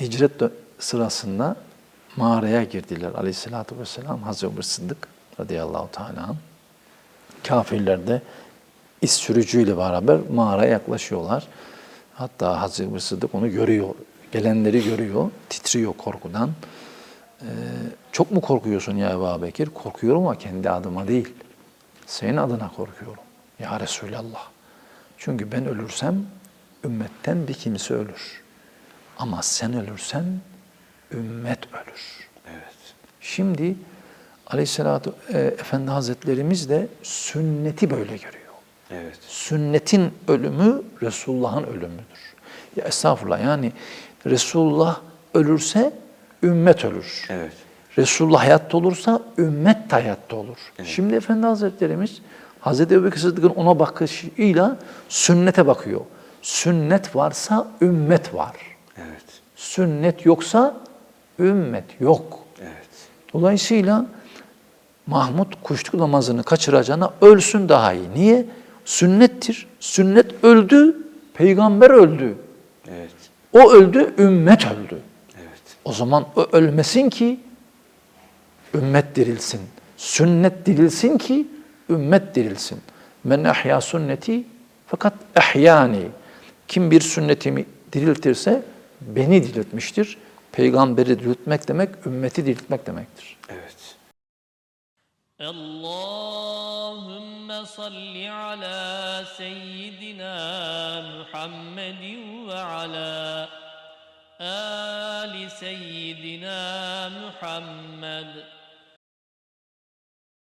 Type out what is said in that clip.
hicret sırasında mağaraya girdiler aleyhissalatü vesselam Hazreti Ömer Sıddık radıyallahu teala. Kafirler de iz sürücüyle beraber mağaraya yaklaşıyorlar. Hatta Hazreti Ömer Sıddık onu görüyor. Gelenleri görüyor. Titriyor korkudan. Ee, çok mu korkuyorsun ya Ebu Bekir? Korkuyorum ama kendi adıma değil. Senin adına korkuyorum. Ya Resulallah. Çünkü ben ölürsem ümmetten bir kimse ölür. Ama sen ölürsen ümmet ölür. Evet. Şimdi Aleyhisselatü e, Efendi Hazretlerimiz de sünneti böyle görüyor. Evet. Sünnetin ölümü Resulullah'ın ölümüdür. Ya estağfurullah yani Resulullah ölürse ümmet ölür. Evet. Resulullah hayatta olursa ümmet de hayatta olur. Şimdi Efendi Hazretlerimiz Hazreti Ebubekir Sıddık'ın ona bakışıyla sünnete bakıyor. Sünnet varsa ümmet var. Evet. Sünnet yoksa ümmet yok. Evet. Dolayısıyla Mahmud kuşluk namazını kaçıracağına ölsün daha iyi. Niye? Sünnettir. Sünnet öldü, peygamber öldü. Evet. O öldü, ümmet öldü. Evet. O zaman o ölmesin ki ümmet dirilsin. Sünnet dirilsin ki ümmet dirilsin. Men ahya sünneti fakat ehyani. Kim bir sünnetimi diriltirse beni diriltmiştir. Peygamberi diriltmek demek, ümmeti diriltmek demektir. Evet. Allahümme salli ala seyyidina Muhammedin ve ala ali seyyidina Muhammed.